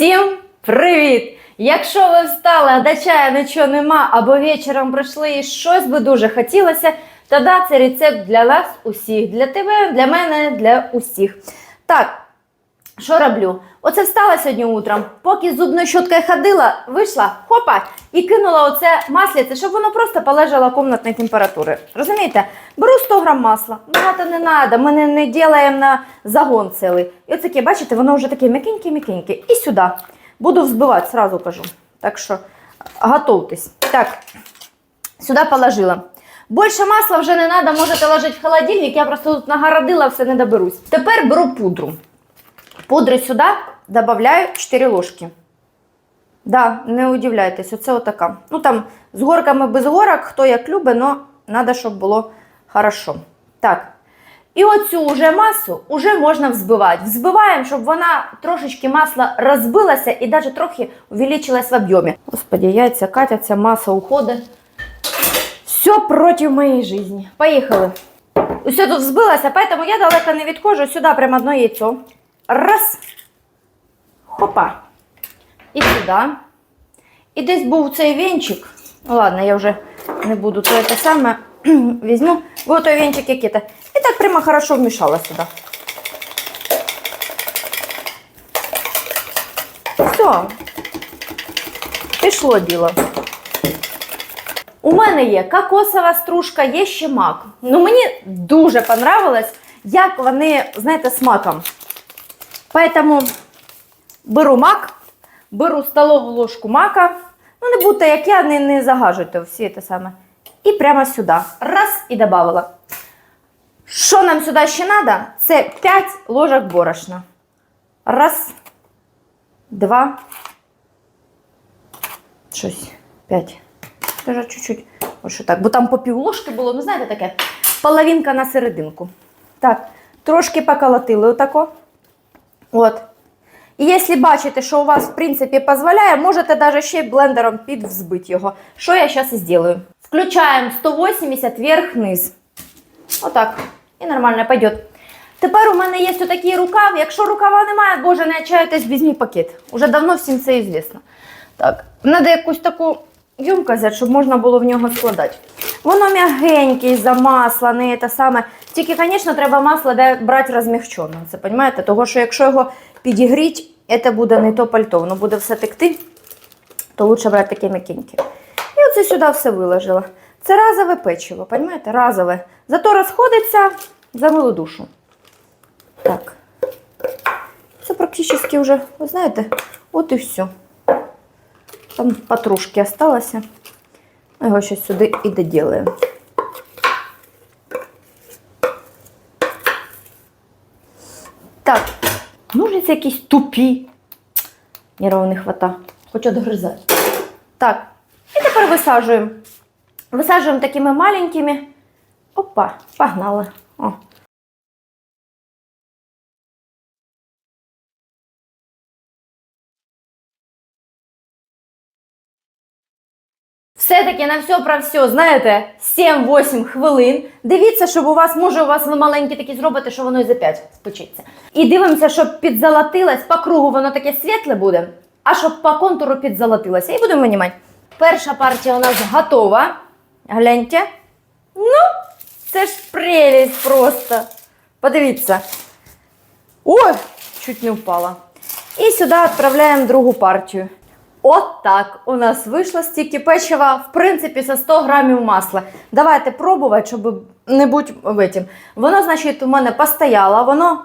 Всім привіт! Якщо ви встали, а до чаю нічого нема, або вечором прийшли і щось би дуже хотілося, тоді це рецепт для вас усіх. Для тебе, для мене, для усіх. Так, що роблю? Оце встала сьогодні утром, поки з зубною щоткою ходила, вийшла, хопа, і кинула оце масліце, щоб воно просто полежало комнатної температури. Розумієте? Беру 100 грам масла, багато не треба, ми не, не ділаємо на загон цілий. І оце, бачите, воно вже таке м'якеньке-м'якеньке. І сюди. Буду взбивати, сразу кажу. Так що готуйтесь. Так, сюди положила. Більше масла вже не треба, можете ложити в холодильник, я просто тут нагородила, все не доберусь. Тепер беру пудру. Пудри сюди додаю 4 ложки. Да, не удивляйтесь, оце отака. Ну там з горками без горок, хто як любить, але треба, щоб було хорошо. Так. І оцю вже масу вже можна взбивати. Взбиваємо, щоб вона трошечки масла розбилася і навіть трохи увеличилась в об'ємі. Господи, яйця катяться, маса уходить. Все проти моєї житті. Поїхали. Усе тут взбилося, поэтому я далеко не відходжу. Сюди прямо одно яйцо. Раз. Хопа. І сюди. І десь був цей вінчик. Ну ладно, я вже не буду то це саме візьму. Вот той вінчик який-то. І так прямо хорошо вмішала сюди. Все. Пішло діло. У мене є кокосова стружка, є ще мак. Ну мені дуже понравилось, як вони, знаєте, з маком. Поэтому беру мак, беру столову ложку мака. Ну, не будьте, як я, не, не загажуйте всі те саме. І прямо сюди. Раз і додавала. Що нам сюди ще треба? Це 5 ложок борошна. Раз, два. Щось. П'ять. Даже чуть-чуть. Ось що так. Бо там по пів ложки було, ну знаєте таке, половинка на серединку. Так, трошки поколотили отако. От. І якщо бачите, що у вас, в принципі, дозволяє, можете навіть ще й блендером підвзбити його. Що я зараз і зроблю. Включаємо 180 вверх-вниз. Отак. І нормально пойдет. Тепер у мене є отакий рукав. Якщо рукава немає, боже, не отчаюйтесь, візьмі пакет. Уже давно всім це известно. Так, треба якусь таку ємкость, взяти, щоб можна було в нього складати. Воно м'ягенький, замаслений, те саме. Тільки, звісно, треба масло де брати розмягчене. Це розумієте? Того, що якщо його підігріти, це буде не то пальто, воно буде все текти, то краще брати таке м'якеньке. І оце сюди все виложила. Це разове печиво, розумієте? Разове. Зато розходиться за милу душу. Так. Це практично вже, ви знаєте, от і все. Там патрушки осталося. Ми його ще сюди і доділаємо. Так, ножниці якісь тупі. Нервів не хвата. Хоч одгризати. Так, і тепер висаджуємо. Висаджуємо такими маленькими. Опа, погнали. О. Все-таки на все про все, знаєте, 7-8 хвилин. Дивіться, щоб у вас, може, у вас ви маленькі такі зробите, що воно і за 5 спечеться. І дивимося, щоб підзолотилось, по кругу воно таке світле буде, а щоб по контуру підзолотилося. І будемо винімати. Перша партія у нас готова. Гляньте. Ну, це ж прелість просто. Подивіться. Ой, чуть не впала. І сюди відправляємо другу партію. От так у нас вийшло стільки печива, в принципі, за 100 грамів масла. Давайте пробувати, щоб не бути витім. Воно, значить, у мене постояло, воно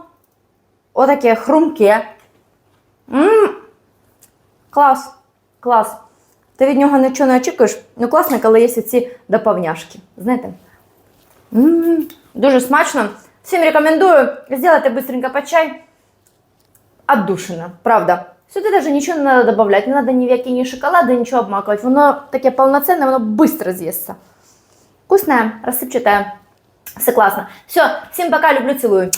отаке хрумке. М-м, клас, клас. Ти від нього нічого не очікуєш. Ну, класно, коли є ці доповняшки. Знаєте? М-м, дуже смачно. Всім рекомендую зробити быстренько по чай. Отдушина, правда. Сюди даже нічого не треба додавати, не треба ні в які ні шоколади, нічого обмакувати. Воно таке повноцінне, воно швидко з'їсться. Вкусне, розсипчате. Все класно. Все, всім пока, люблю, цілую.